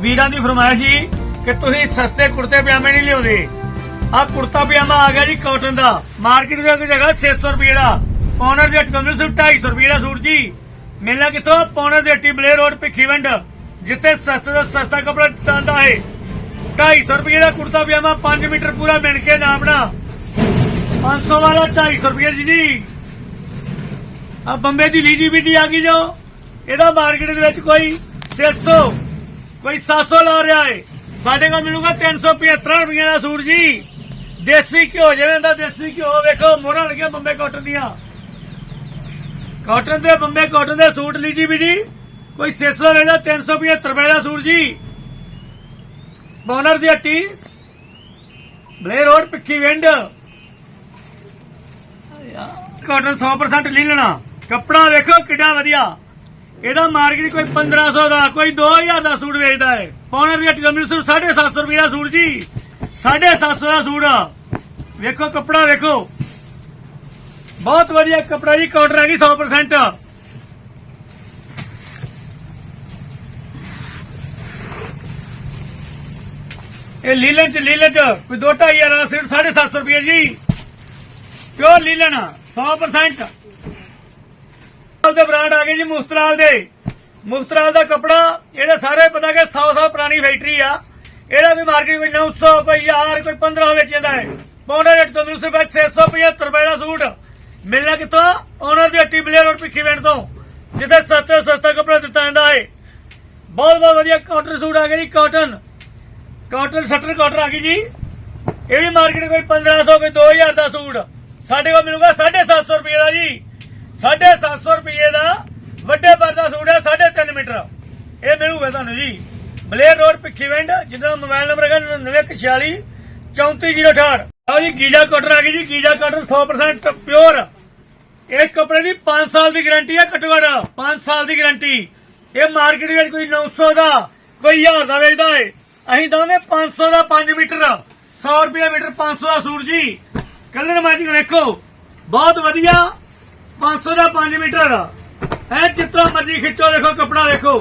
ਵੀਰਾਂ ਦੀ ਫਰਮਾਇਸ਼ ਸੀ ਕਿ ਤੁਸੀਂ ਸਸਤੇ ਕੁੜਤੇ ਪਜਾਮੇ ਨਹੀਂ ਲਿਆਉਂਦੇ। ਆ ਕੁੜਤਾ ਪਜਾਮਾ ਆ ਗਿਆ ਜੀ ਕਾਟਨ ਦਾ। ਮਾਰਕੀਟ ਦੇ ਵਿੱਚ ਹੈਗਾ 600 ਰੁਪਏ ਦਾ। ਪੌਨਰ ਦੇ ਕਮਰੇ ਸਿਰ 250 ਰੁਪਏ ਦਾ ਸੂਟ ਜੀ। ਮਿਲਣਾ ਕਿੱਥੋਂ? ਪੌਨਰ ਦੇ ਟੀ ਰੋਡ ਭਿੱਖੀਵਿੰਡ ਜਿੱਥੇ ਸਸਤੇ ਤੋਂ ਸਸਤਾ ਕਪੜਾ ਦਿੱਤਾ ਹੈ। 250 ਰੁਪਏ ਦਾ ਕੁੜਤਾ ਪਜਾਮਾ 5 ਮੀਟਰ ਪੂਰਾ ਮਿਣ ਕੇ ਨਾਮਣਾ 500 ਵਾਲਾ 250 ਰੁਪਏ ਜੀ ਜੀ। ਆ ਬੰਬੇ ਦੀ ਲੀਜੀ ਬੀਟੀ ਆ ਗਈ ਜੋ। ਇਹਦਾ ਮਾਰਕੀਟ ਦੇ ਵਿੱਚ ਕੋਈ 600 ਕੋਈ 700 ਲਾ ਰਿਹਾ ਹੈ ਸਾਡੇ ਕੋਲ ਮਿਲੂਗਾ 375 ਰੁਪਏ ਦਾ ਸੂਟ ਜੀ। ਦੇਸੀ ਘਿਓ ਜਿਵੇਂ ਦਾ ਦੇਸੀ ਘਿਓ, ਵੇਖੋ, ਮੋਹਰਾਂ ਲੱਗੀਆਂ ਬੰਬੇ ਕਾਟਨ ਦੀਆਂ। ਕਾਟਨ ਦੇ ਬੰਬੇ ਕਾਟਨ ਦੇ ਸੂਟ ਲੀਜੀ ਬੀਟੀ ਕੋਈ 600 ਲੈ ਜਾ 375 ਰੁਪਏ ਦਾ ਸੂਟ ਜੀ। ਬੋਨਰ ਦੀ ਹੱਟੀ। ਬਲੇ ਰੋਡ ਪਿੱਖੀ ਵਿੰਡ। ਕਾਟਨ 100% ਲੈ ਲੈਣਾ। ਕੱਪੜਾ ਵੇਖੋ ਕਿੱਡਾ ਵਧੀਆ। ਇਹਦਾ ਮਾਰਕੀਟ ਕੋਈ 1500 ਦਾ, ਕੋਈ 2000 ਦਾ ਸੂਟ ਵੇਚਦਾ ਹੈ। ਪੌਣੇ ਦੀ ਹੱਟੀ ਦਾ ਮਿਲ ਸੂਟ 750 ਰੁਪਏ ਦਾ ਸੂਟ ਜੀ। 750 ਦਾ ਸੂਟ ਵੇਖੋ, ਕੱਪੜਾ ਵੇਖੋ। ਬਹੁਤ ਵਧੀਆ ਕੱਪੜਾ ਜੀ ਕਾਟਨ ਹੈਗੀ 100% ਇਹ ਲੀਲਨ ਚ ਲੀਲਨ ਚ, ਕੋਈ 2500 ਦਾ ਸਿਰ 750 ਰੁਪਏ ਜੀ। ਪਿਓਰ ਲੀਲਨ 100% ਦੇ ਬ੍ਰਾਂਡ ਆ ਗਏ ਜੀ ਮੁਸਤਰਾਲ ਦੇ। ਮੁਸਤਰਾਲ ਦਾ ਕਪੜਾ, ਇਹਦੇ ਸਾਰੇ ਪਤਾ ਕਿ 100 100 ਪੁਰਾਣੀ ਫੈਕਟਰੀ ਆ। ਇਹਦਾ ਵੀ ਮਾਰਕੀਟ ਕੋਈ 900 ਕੋਈ 1000 ਕੋਈ 1500 ਵੇਚਦਾ ਹੈ। ਪੌਂਡਾ ਰੇਟ ਤੋਂ ਮਿਲੂ ਸਿਰਫ 675 ਰੁਪਏ ਦਾ ਸੂਟ ਮਿਲਣਾ ਕਿੱਥੋਂ? ਓਨਰ ਦੀ ਹੱਟੀ ਬਲੇਰ ਰੋਡ ਪਿੱਖੀ ਵੈਂਡ ਤੋਂ, ਜਿੱਥੇ ਸਸਤੇ ਸਸਤਾ ਕਪੜਾ ਦਿੱਤਾ ਜਾਂਦਾ ਹੈ। ਬਹੁਤ ਬਹੁਤ ਵਧੀਆ ਕਾਟਨ ਸੂਟ ਆ ਗਏ ਜੀ ਕਾਟਨ ਕਾਟਨ ਸੱਟਰ ਕਾਟਨ ਆ ਗਈ ਜੀ। ਇਹ ਵੀ ਮਾਰਕੀਟ ਕੋਈ 1500 ਕੋਈ 2000 ਦਾ ਸੂਟ। ਸਾਡੇ ਕੋਲ ਮਿਲੂਗਾ 750 ਰੁਪਏ ਦਾ ਜੀ। 750 ਰੁਪਏ ਦਾ ਵੱਡੇ ਪਰ ਦਾ ਸੂਟ ਹੈ 3.5 ਮੀਟਰ ਇਹ ਮਿਲੂਗਾ ਤੁਹਾਨੂੰ ਜੀ। ਬਲੇਰ ਰੋਡ ਭਿੱਖੀਵਿੰਡ ਜਿਹਦਾ ਮੋਬਾਈਲ ਨੰਬਰ ਹੈਗਾ 9946 34068 ਆਓ ਜੀ, ਗੀਜਾ ਕਾਟਨ ਆ ਗਈ ਜੀ। ਗੀਜਾ ਕਾਟਨ 100% ਪਿਓਰ ਇਸ ਕੱਪੜੇ ਦੀ 5 ਸਾਲ ਦੀ ਗਾਰੰਟੀ ਹੈ ਘੱਟੋ ਘੱਟ। 5 ਸਾਲ ਦੀ ਗਾਰੰਟੀ। ਇਹ ਮਾਰਕੀਟ ਵਿੱਚ ਕੋਈ 900 ਦਾ, ਕੋਈ 1000 ਦਾ ਵੇਚਦਾ ਹੈ ਅਸੀਂ ਦਵਾਂਗੇ 500 ਦਾ 5 ਮੀਟਰ। 100 ਰੁਪਏ ਮੀਟਰ 500 ਦਾ ਸੂਟ ਜੀ। ਕਲਰ ਮੈਚਿੰਗ ਵੇਖੋ। ਬਹੁਤ ਵਧੀਆ। 500 ਦਾ 5 ਮੀਟਰ। ਐ ਚਿੱਤਰਾ ਮਰਜ਼ੀ ਖਿੱਚੋ, ਦੇਖੋ ਕਪੜਾ ਦੇਖੋ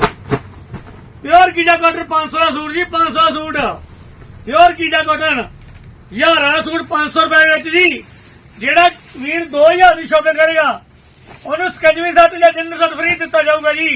ਪਿਓਰ ਕੀਜਾ ਕਾਟਨ 500 ਦਾ ਸੂਟ ਜੀ 500 ਦਾ ਸੂਟ। ਪਿਓਰ ਕੀਜਾ ਕਾਟਨ ਹਜ਼ਾਰਾਂ ਦਾ ਸੂਟ 500 ਰੁਪਏ ਵਿੱਚ ਜੀ। ਜਿਹੜਾ ਵੀਰ 2000 ਦੀ ਸ਼ਾਪਿੰਗ ਕਰੇਗਾ ਉਹਨੂੰ ਸਕੈਜਵੀ ਸੱਤ ਜਾਂ ਜਿੰਨ ਸੱਤ ਫ੍ਰੀ ਦਿੱਤਾ ਜਾਊਗਾ ਜੀ।